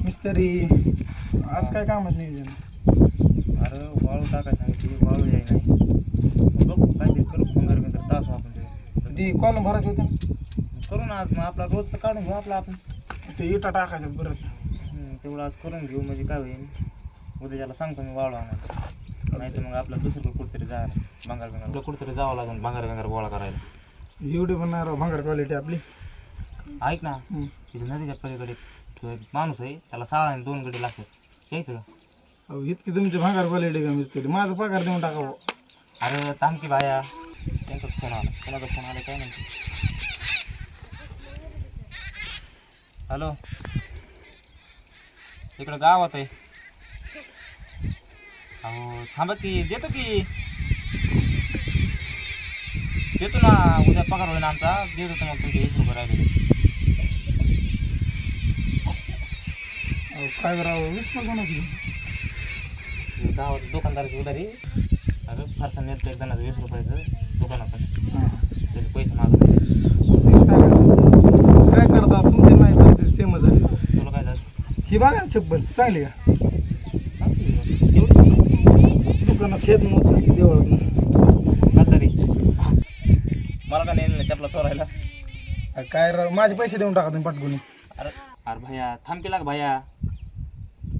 मिस्त्री आज काय कामच नियोजन? अरे वाळू टाकाय सांगितली वाळू याय नाही. बघू काहीतरी करू पंगार बिंगार तास आपण ते ती कॉलम भरायची होती करू ना आज मग आपला रोज तर काढून घेऊ आपला आपण. ते इटा टाकायच्या परत. हम्म, तेवढं आज करून घेऊ म्हणजे काय होईल? उद्या त्याला सांगतो मी वाळू आणायला. नाही तर मग आपला दुसरीकडे कुठेतरी भांगार बिंगार. आपलं कुठेतरी जावं लागेल भांगार बिंगार गोळा करायला. एवढी पण नाही राव भांगर क्वालिटी आपली. ऐक ना हम्म. तिथे नदीच्या पलीकडे तो एक माणूस आहे त्याला सहा आणि दोन गडी लागतात. यायचं का? अहो इतकी तुमची भांगर क्वालिटी का मिस्त्री? माझा पगार देऊन टाकावं अरे थांबकी बाया. त्यांचा फोन आला. कोणाचा फोन आला काय नाही हॅलो? इकडं गावात आहे. अहो थांबा की देतो की. देतो ना उद्या पगार होईल आमचा. देतो तुम्हाला तुमचे वीस रुपये राहिले. अहो काय करावं वीस पण कोणाची? गावात दुकानदाराची उधारी. अरे फारसा नेत एक जणाचं वीस रुपयाचं दुकानातून हां. त्याचे पैसे मागत काय करता? तुमचे नाही तर सेम झाले. तुला काय झालं? ही बघा ना चप्पल. चांगली का? दुकानात खेत मोच देवळात मला का नाही चपला चोरायला? काय राव माझे पैसे देऊन टाका तुम्ही पटकून. अरे अरे भैया थांब केला का भैया.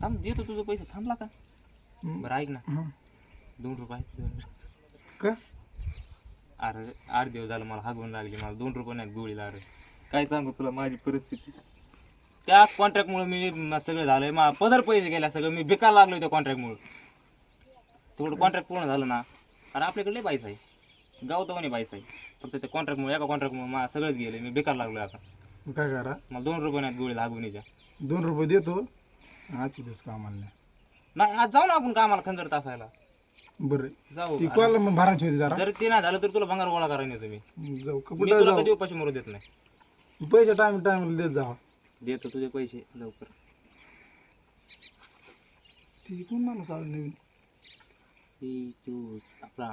थांब देतो तुझं पैसे. थांबला का? बरं ऐक ना. हं. दोन रुपये आहेत, दोन रुपये. का? अरे आठ दिवस झालं मला हागवून लागली. मला दोन रुपये नाही गोळीला अरे. काय सांगू तुला माझी परिस्थिती. त्या कॉन्ट्रॅक्टमुळे मी म- सगळं झालंय. मा पदर पैसे गेल्या सगळं. मी बेकार लागलो त्या कॉन्ट्रॅक्टमुळे तेवढं कॉन्ट्रॅक्ट पूर्ण झालं ना. अरे आपल्याकडे लय पैसा आहे. गाव तर म्हणे पैसा आहे. फक्त त्या कॉन्ट्रॅक्टमुळे एका कॉन्ट्रॅक्टमुळे मला सगळंच गेलं. मी बेकार लागलो आता. मग काय करा? मला दोन रुपये नाहीत गोळीला हागवणीच्या दोन रुपये देतो. आजची दिवस कामाला नाही. नाही आज जाऊ ना आपण कामाला खंजर तासायला. बरं. जाऊ ती कॉल मग भरायची होती जरा? जर ते नाही झालं तर तुला भंगार गोळा करायला तुम्ही जाऊ का मी कुठं तुला जाऊ? कधी उपाशी मरू देत नाही. पैसे टाइम टाइम देत जावा. देतो तुझे पैसे लवकर. ती कोण माणूस आला नवीन ती तू आपला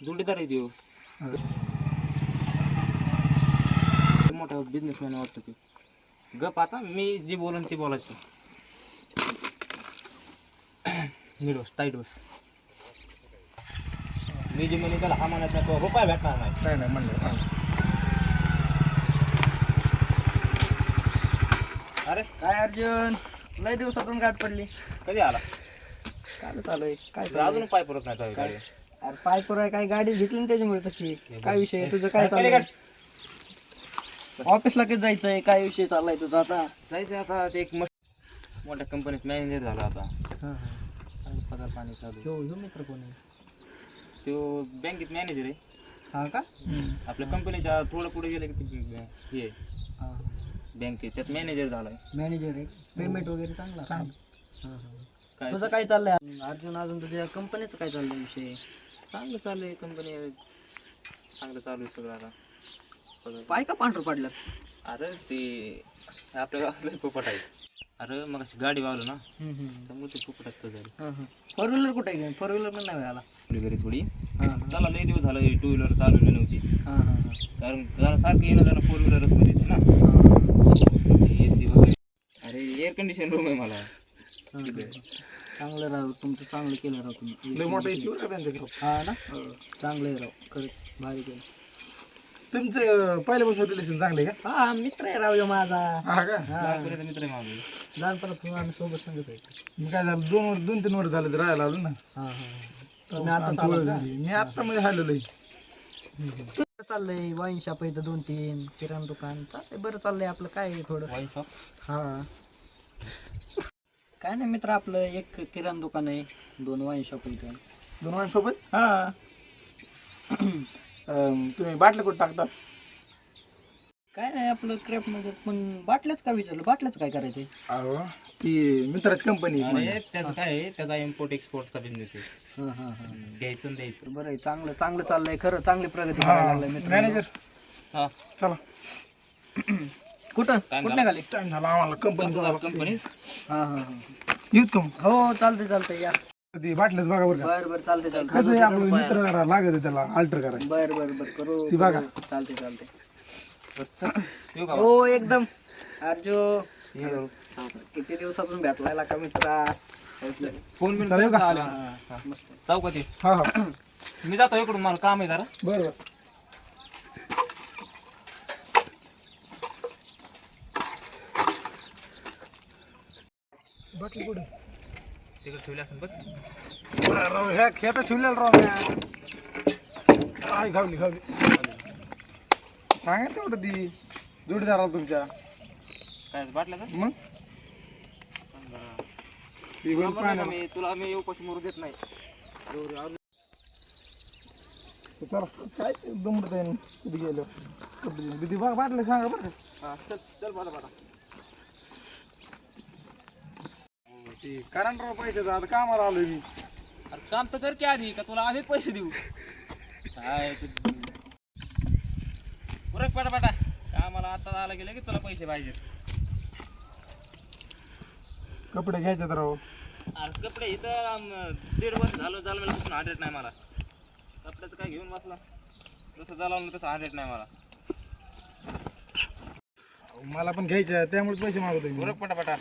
जोडीदार आहे देऊ मोठा बिझनेसमॅन वाटतं ते. गप आता मी जे बोलून ते बोलायचं. नीट बस टाईट बस. मी जे म्हणून त्याला हा म्हणत नाही तो रुपया भेटणार नाही. काय नाही म्हणलं अरे काय अर्जुन? लय दिवसातून गाठ पडली. कधी आला? काय चालू आहे काय अजून पाय पुरत नाही. अरे पाय पुराय काय गाडी घेतली ना त्याच्यामुळे तशी. काय विषय आहे? तुझं काय अरे, चालू पलीकडे. ऑफिसला कधी जायचंय? काय विषय चाललाय तुझा आता? जायचं आता ते एक मस्त मोठ्या कंपनीत मॅनेजर झाला आता. पगार पाणी चालू ह्यो ह्यो मित्र कोण आहे? तो बँकेत मॅनेजर आहे. हा का? आपल्या कंपनीच्या थोडं पुढे गेलं की ते ब- हे बँकेत त्यात मॅनेजर झालाय. मॅनेजर आहे. पेमेंट वगैरे चांगला. हा, हा. तुझं काय चाललंय? अर्जुन अजून तुझ्या कंपनीचं काय चाललंय विषय? चांगलं चालू आहे कंपनी चांगलं चालू आहे सगळं आता. पगार. पाय का पांढरं पडल्यात अरे ते आपल्या गावातलं पोपट आहे. अरे मग अशी गाडी वावलो ना त्यामुळे ते पोपट असतं झालं. फोर व्हीलर कुठे आहे? फोर व्हीलर पण नाही आला. आपली घरी थोडी. चला लय दिवस झालं टू व्हीलर चालवली नव्हती. हा हा हा. कारण जरा सारखं येणं जाणं फोर व्हीलरच मध्ये येते ना. ए सी वगैरे. अरे एअर कंडिशन रूम आहे मला. चांगलं राव तुमचं चांगलं केलं राव तुम्ही. लय मोठा इश्यू का त्यांच्याकडे? हा ना? चांगलं आहे राव खरंच भारी केलं. तुमचं पहिल्यापासून रिलेशन चांगले का? हा मित्र आहे राव ह्यो माझा. हा का? लहानपणीचा मित्र आहे माझा. लहानपणापासून आम्ही सोबत सांगत आहे. मग काय झालं दोन वर दोन तीन वर्ष झाले तर राहायला आलो ना? हा हा आता. मी आता मध्ये आलेलो आहे. चाललंय वाईन शॉप आहे इथं दोन तीन किराणा दुकान. चाललंय बरं चाललंय आपलं काय आहे थोडं. वाईन शॉप हा. काय नाही मित्र आपलं एक किराणा दुकान आहे दोन वाईन शॉप इथं. दोन माणसोबत हा. अं, तुम्ही बाटल्या कुठं टाकता? काय नाही आपलं क्रॅपमध्ये पण बाटल्याच का विचारलं? बाटल्याच काय करायचंय? अहो ती मित्राची कंपनी अरे त्याचं काय आहे? त्याचा इम्पोर्ट एक्सपोर्टचा बिझनेस आहे. हा हा हा. द्यायचं आणि द्यायचं. बरं आहे चांगलं चांगलं चाललंय खरं चांगली प्रगती करायला लागलाय मित्र मॅनेजर हा. चला. कुठं? Time कुठं निघाले? टाइम झाला आम्हाला. कंपनी कंपनी हा हा हा. येऊत कम हो चालतंय चालतंय या. ती बघा बरं का. बर बर चालतंय चालतंय. कसं आहे आपलं मित्र करा लागत आहे त्याला अल्टर करायला. बर बर बर करू ती बघा. करू. चालतंय. चालतंय येऊ का हो एकदम. अर्जो किती दिवसातून भेटलाय का मित्रा? फोन बिन चालेल का? आलो? हा, मस्त चौकात ये. हा हा. मी जातो इकडून मला काम आहे जरा. बरं बाटली कुठे? तिकडे ठेवली असेल बघ. राव ह्या खेळात ठेवलेलं राव म्या आई घावली घावली सांगा तेवढं ती. जोडीदाराला तुमच्या. काय का? मग? ती होईल थांबा नाही का पाण्याला. मी तुला मी उपाशी मरू देत नाही चला काय दमडत आहे गेलं. बघ सांगा बरं. हा, चल ती. कारण राव पैशाचं आता कामाला आलोय मी. अरे काम तर कर की आधी का तुला आधीच पैसे देऊ? काय ते- उरक पाटा पाटा कामाला आता आला गेलं की तुला पैसे पाहिजे कपडे घ्यायचे राव. अरे कपडे इथं दीड वर्ष झालं झालं मला कुठून हंड्रेड नाही मला. कपड्याचं काय घेऊन बसला? जसं झालं तसं हंड्रेड नाही मला. मला पण घ्यायचे त्यामुळे पैसे मागवतोय मी. उरक पाटा पाटा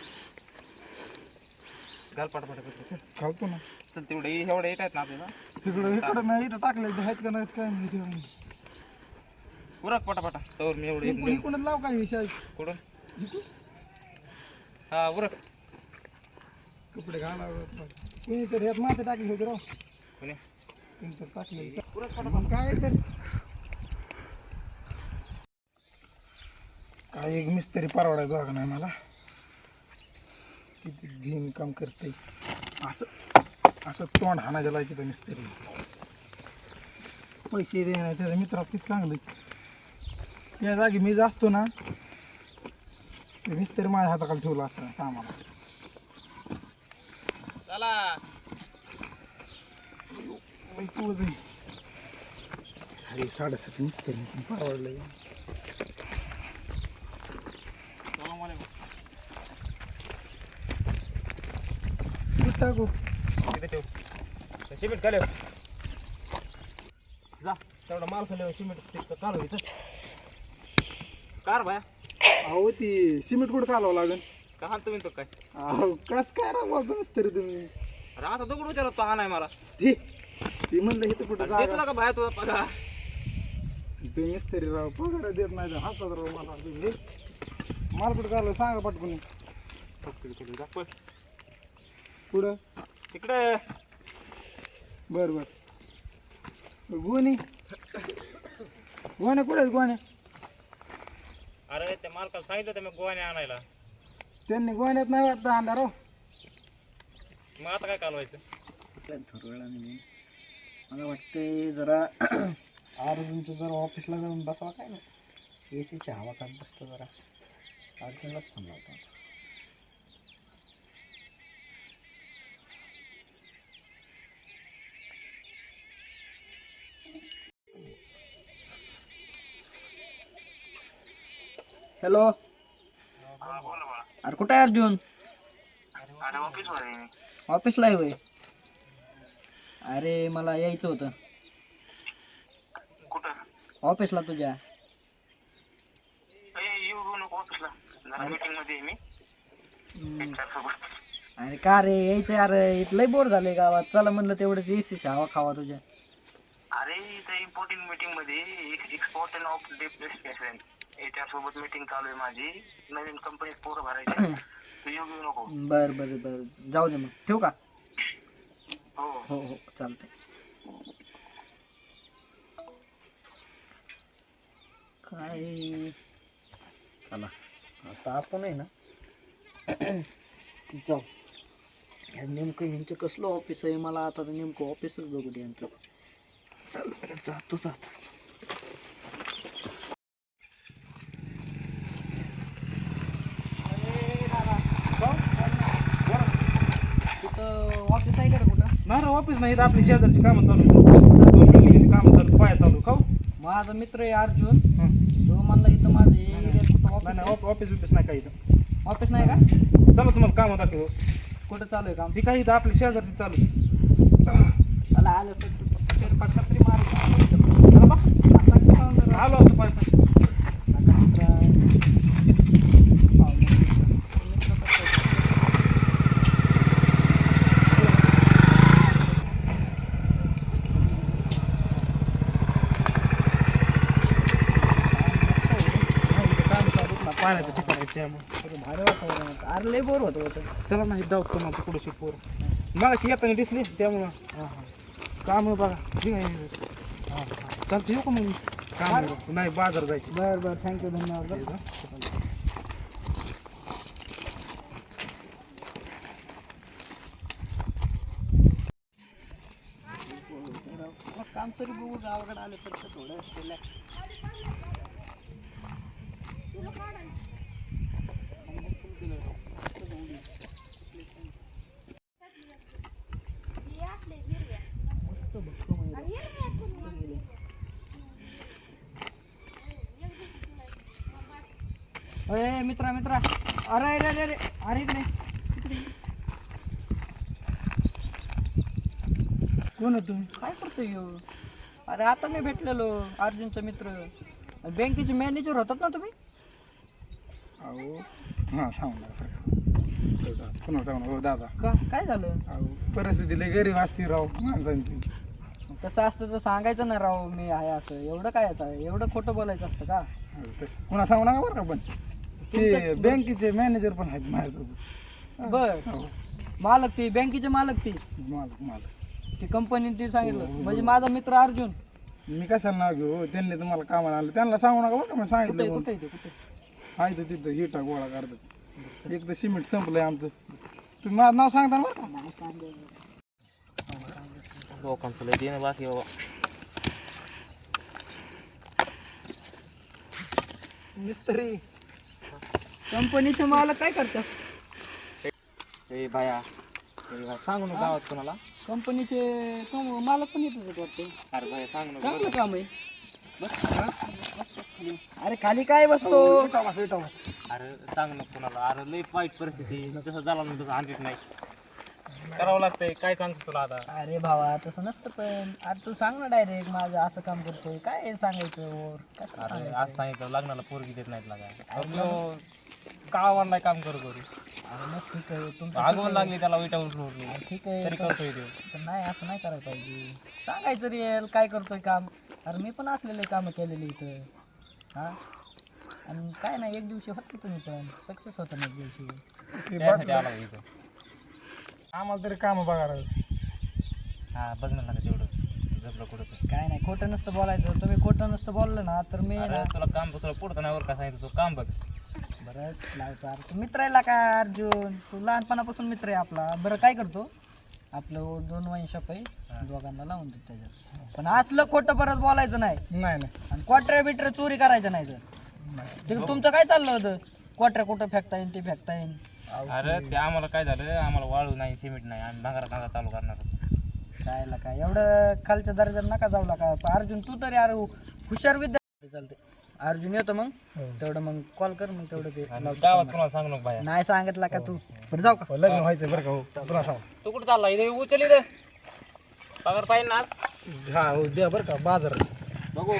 घाल करतो घालतो ना. चल तेवढे एवढे येत आहेत ना आपल्याला? तिकडं इकडं नाही इथं टाकले आहेत का नाहीत काय माहिती उरक पाटा पाटा तर मी एवढे एक- कोणाच लाव काय विषय कुठून? हा उरक. कपडे घाला कोणी तर यात माथे टाकले होते राव. कोणी? कोणी तर टाकले उरक पाटा मग काय तर काय एक मिस्त्री परवडायचा का नाही मला? किती दिन काम करते असं असं तोंड हाणायला लायचे तर मिस्त्री. पैसे देणार त्याच्या मित्रात किती चांगलं त्या जागी मी जास्तो ना ते मिस्त्री माझ्या हाताखाली ठेवला असतं कामाला. चला. आहे अरे साडेसात मिस्त्री परवडलं चला मला टाकू. तिथे ठेव. सिमेंट काढ जा. तेवढा माल खाली सिमेंट काढू कार भाया. अहो ती सिमेंट कुठं कालवावं लागेल का हाणतो मी तो काय? अहो कस काय बोलतो मिस्त्री तुम्ही? अरे आता दगड विचारत तो हा नाही मला. ती ती म्हणलं इथं कुठं जागा? का भाया तुझा पगार? तुम्ही मिस्त्री राव पगार देत नाही तर हसत राव मला. तुम्ही माल कुठं कालव सांगा पटकून. जा पळ. कुठं तिकडे. बर बर. गोणी. गोण्या कुठे आहेत गोण्या? अरे त्या मालकाला सांगितलं होतं मी गोवाने आणायला. त्यांनी गोण्यात नाही वाटतं अंडा राव मग आता काय कालवायचं? थोरवेळा मी मला वाटतंय जरा अर्जुनचं जरा ऑफिसला जाऊन बसावा काय ना? ए सीची हवा खात बसतो जरा. अर्जुनलाच फोन लावतो हॅलो. अरे कुठे आहे अर्जुन? ऑफिसला आहे होय. अरे मला यायचं होतं. ऑफिसला तुझ्या. अरे. का रे यायचं अरे. इथं लय बोर झाले गावात. चला म्हणलं तेवढंच सी हवा खावा तुझ्या. अरे इथं इम्पोर्टिंग मीटिंगमध्ये एक्सपोर्ट ऑफ याच्यासोबत मीटिंग चालू आहे माझी. नवीन कंपनीत पोरं भरायचे तू येऊ घेऊ नको. बर बर बर. जाऊ दे मग. ठेवू का? हो. हो हो. चालतंय. काय? चला. आता आपण आहे ना जाऊ. नेमकं ह्यांचं कसलं ऑफिस आहे? मला आता नेमकं ऑफिसच बघू दे यांचं. चल जातो जातो तिथं ऑफिस आहे का रे कुठं नाही ऑफिस नाही आपली शेजारची कामं चालू आहेत. दोन बिल्डिंगची कामं चालू पाया चालू खाऊ माझा मित्र आहे अर्जुन. तो म्हणला इथं माझं एरियात कुठं नाही ऑफिस नाही आहे? ऑफ- ऑफिस बिफिस नाही काही इथं ऑफिस नाही का चला तुम्हाला कामं दाखवतो कुठं चालू आहे काम ही काही इथं आपली शेजारची चालू आहे. मला आलं पटका तरी मार? आलो. आता मित्र. पाण्याचं ठिकाण आहे त्यामुळे. भारी. अरे लय बोर होतं होतं. चला नाही जाऊ तुम्हाला तिकडे पोरं मग येताना दिसली त्यामुळं. हां हां. काम आहे बघा ठीक आहे. हां चालतं येऊ का मग काम आहे. नाही बाजार जायचं. बरं बरं. थँक्यू धन्यवाद. बरं काम तरी बघू गावाकडे आले तर थोडं रिलॅक्स अरे मित्रा मित्रा. अरे अरे अरे अरे. अरे इकडे. कोण आहे तुम्ही? काय करतोय ह्यो? अरे आता मी भेटलेलो अर्जुनचा मित्र. बँकेचे मॅनेजर होतात ना तुम्ही? अहो हां सांगू नका पुन्हा सांगू हो दादा. का? काय झालं? अहो परिस्थिती लय गरीब असते राव माणसांची. तसं असतं तर सांगायचं ना राव मी आहे असं. एवढं काय आता? एवढं खोटं बोलायचं असतं का? अहो, तसं. पुन्हा सांगू नका बरं का पण ते बँकेचे मॅनेजर पण आहेत माझ्यासोबत. बर. हो. मालक ती बँकेचे मालक ती? मालक मालक. ती कंपनी ती सांगितलं. हो, हो, म्हणजे. माझा मित्र अर्जुन. मी कशाला नाव घेऊ? हो, त्यांनी तुम्हाला कामाला आणलं. त्यांना सांगू नका बरं का मी कुठे सांगितलं कुठे ते कुठे आहे तर तिथं हिटा गोळा करतात. एक तर सिमेंट संपलंय आमचं. तुम्ही माझं नाव सांगता ना बरं का? लोकांचं लय देणं बाकी बाबा. मिस्त्री. कंपनीचे मालक काय करतात? ए भाया ए भाया, सांगू नको गावात कोणाला. कंपनीचे कम- मालक पण वाटते. अरे भाया सांगू नको चांगलं. काम आहे. अरे खाली काय बसतो? बस, बस. अरे सांगू नको कोणाला. अरे लय वाईट परिस्थिती तसं झालं ना तसं आणत नाही. करावं लागतंय. काय सांगतो तुला आता? अरे भावा तसं नसतं पण. आता तू सांग ना डायरेक्ट माझं असं काम करतोय. काय सांगायचं वर? कसं अरे सांगायचं? आज सांगितलं लग्नाला पोरगी देत नाहीत लागा गावाला नाही काम करू करू. अरे ठीक आहे. तुमचं आगमन लागली त्याला विटा उठलो ठीक आहे. तरी पण- करतोय तो पण नाही असं नाही करायला पाहिजे. सांगायचं रिअल काय करतोय काम? अरे मी पण असलेले कामं केलेली इथं. हा? आणि काय नाही एक दिवशी होत तुम्ही पण. सक्सेस होता ना एक दिवशी. ते त्यासाठी बाटलं- आला इथं. आम्हाला तरी काम बघा. हा बघ ना तेवढं. जपलं कुठं तर. काय नाही खोटं नसतं बोलायचं. तुम्ही खोटं नसतं बोललं ना तर मी अरे ना तुला काम तुला पुढतं नाही वर का सांगितलं? तू काम बघ. बरं लावतो अरे तू मित्र आहे का अर्जुन? तू लहानपणापासून मित्र आहे आपला. बरं काय करतो? आपलं दोन वाईन शॉप आहे दोघांना लावून देतो त्याच्यात. पण असलं खोटं परत बोलायचं नाही. नाही नाही. आणि क्वाटऱ्या बिटऱ्या चोरी करायचं नाही ते तुमचं काय चाललं होतं? क्वाटऱ्या कुठं फेकता येईल ते फेकता येईल अरे ते आम्हाला काय झालं? आम्हाला वाळू नाही सिमेंट नाही. आणि भांगारा कांदा चालू करणार होतो. कायला काय एवढं खालच्या दर्जात नका जाऊ का? अर्जुन तू तरी अरे हुशार विद्यार्थी चालते अर्जुन येतो मग? तेवढं मग कॉल कर मग तेवढं ते गावात. कोणाला सांगू नको नाही सांगितलं का तू? बरं जाऊ का? हो, लग्न व्हायचं बरं का हो. तुला सांग तू कुठं चालला इथे उचल इथे. पगार पाहिजे ना आज. हा हो द्या बरं का बाजार बघू.